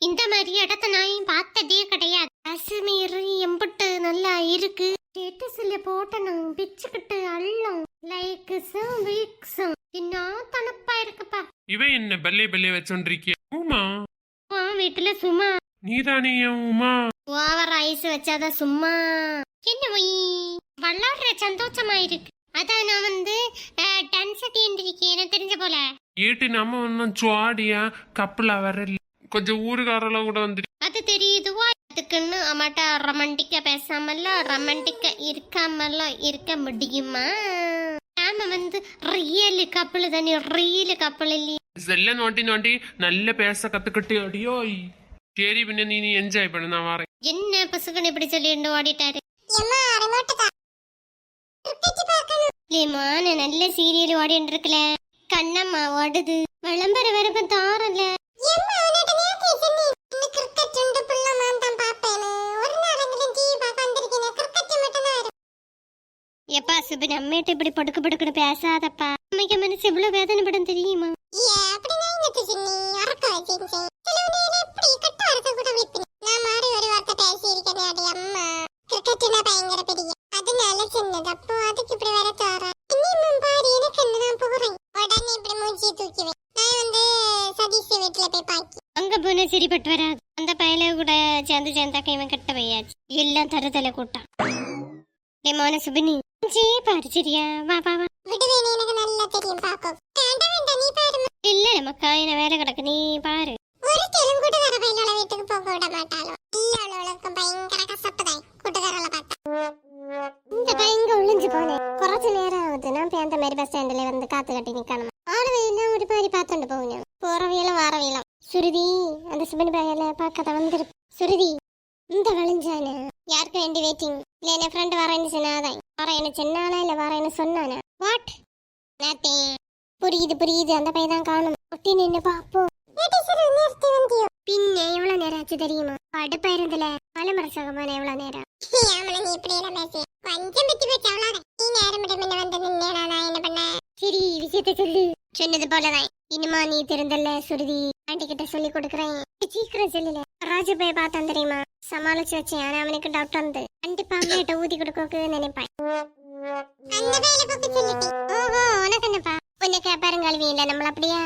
இந்த மாதிரி இடத்த நான் பார்த்ததே கிடையாது. காஷ்மீர் எம்புட்டு நல்லா இருக்கு. ஸ்டேட்டஸ்ல போட்டணும் பிச்சுக்கிட்டு அள்ளும் லைக்ஸும் வீக்ஸும் இன்னும் தனப்பா இருக்குப்பா. இவன் என்ன பல்லே பல்லே வச்சோண்டிருக்கிய உமா. உன் வீட்டுல சும்மா. நீதானே என் உமா. ஓவர் ஐஸ் வச்சாதான் சும்மா. என்ன ஒய் வளர்ற சந்தோஷமா இருக்கு அதான் நான் வந்து இருக்கேன் எனக்கு தெரிஞ்ச போல. ஏட்டு நம்ம ஒன்னும் சுவாடியா கப்பலா வரல. கொஞ்சம் ஊருக்காரெல்லாம் கூட வந்துட்டு அது தெரியுதுவா? அதுக்குன்னு அம்மாட்ட ரொமான்டிக்கா பேசாமல ரொமான்டிக்கா இருக்காமல இருக்க முடியுமா? நாம வந்து ரியல் கப்பல் தானே ரியல் கப்பல் இல்லையா? இதெல்லாம் நோண்டி நோண்டி நல்ல பேச கத்துக்கிட்டு அடியோ சரி பின்ன நீ நீ என்ஜாய் பண்ணு நான் வரேன். என்ன பசுகன் இப்படி சொல்லிட்டு ஓடிட்டாரு? லேமான நல்ல சீரியல் ஓடிட்டு இருக்கல. கண்ணம்மா ஓடுது. விளம்பர வரப்பு தாரல. எப்பா சுபின் அம்மேட்ட இப்படி படுக்கு படுக்குன்னு பேசாதப்பா. அம்மைக்கு மனசு இவ்வளவு வேதனைப்படும் தெரியுமா? சரிப்பட்டு வராது. அந்த பயல கூட சேர்ந்து சேர்ந்தாக்க இவன் கட்ட வையாச்சு எல்லாம் தருதலை கூட்டான். மோன சுபினி ജീപ്പ് അടിച്ചിരിക്കാ വാ വാ വാ. നല്ല തെരിയും പാക്കും വേണ്ട വേണ്ട നീ പാരും ഇല്ല നമുക്കതിനെ വേറെ കിടക്ക്. നീ പാര് ഒരു തെരും കൂട്ടുകാരുടെ വീട്ടിൽ പോകൂടാ മാട്ടാലോ എല്ലാവളോളൊക്കെ ഭയങ്കര കസപ്പതായി കൂട്ടുകാരുള്ള പാട്ട. ഭയങ്കര ഒളിഞ്ചു പോനെ കുറച്ചു നേരം ആവത്ത് ഞാൻ പേന്തമാര് ബസ് സ്റ്റാൻഡിൽ വന്ന് കാത്തു കെട്ടി നിൽക്കണം ആറ് വെയിലും ഒരു പാരി പാത്തുണ്ട് പോകും ഞാൻ. പുറവീളം വാറവീളം. സുരുതി അത് സുബിന് പറയാലേ പാക്കത വന്നിരുപ്പ്. സുരുതി എന്താ വെളിഞ്ചാനാ யாருக்கு வேண்டி வெயிட்டிங் இல்ல என் ஃப்ரெண்ட் வரேன்னு சொன்னாதான் வரேன்னு சொன்னானா இல்ல வரேன்னு சொன்னானா வாட் நத்திங் புரியுது புரியுது அந்த பையன் தான் காணும் ஒட்டி நின்னு பாப்போம் நிறுத்தி வந்தியோ പിന്നെ எவ்வளவு நேரம் ஆச்சு தெரியுமா கடுப்பா இருந்துல மலைமரசகமான எவ்வளவு நேரம் ஆமல நீ இப்படி எல்லாம் பேசி கொஞ்சம் பத்தி பேச்சு அவ்வளவுதான் ஆண்டி கிட்ட சொல்லி கொடுக்குறேன் சீக்கிரம் சொல்லல. ராஜபய பார்த்தான் தெரியுமா? சமாளிச்சு வச்சேன். ஆனா அவனுக்கு டவுட் வந்து. கண்டிப்பா அம்மையிட்ட ஊதி கொடுக்கோக்கு நினைப்பேன். உனக்கு என்னப்பா? உன்னை கேப்பாருங்க அழுவி இல்ல நம்மள அப்படியா?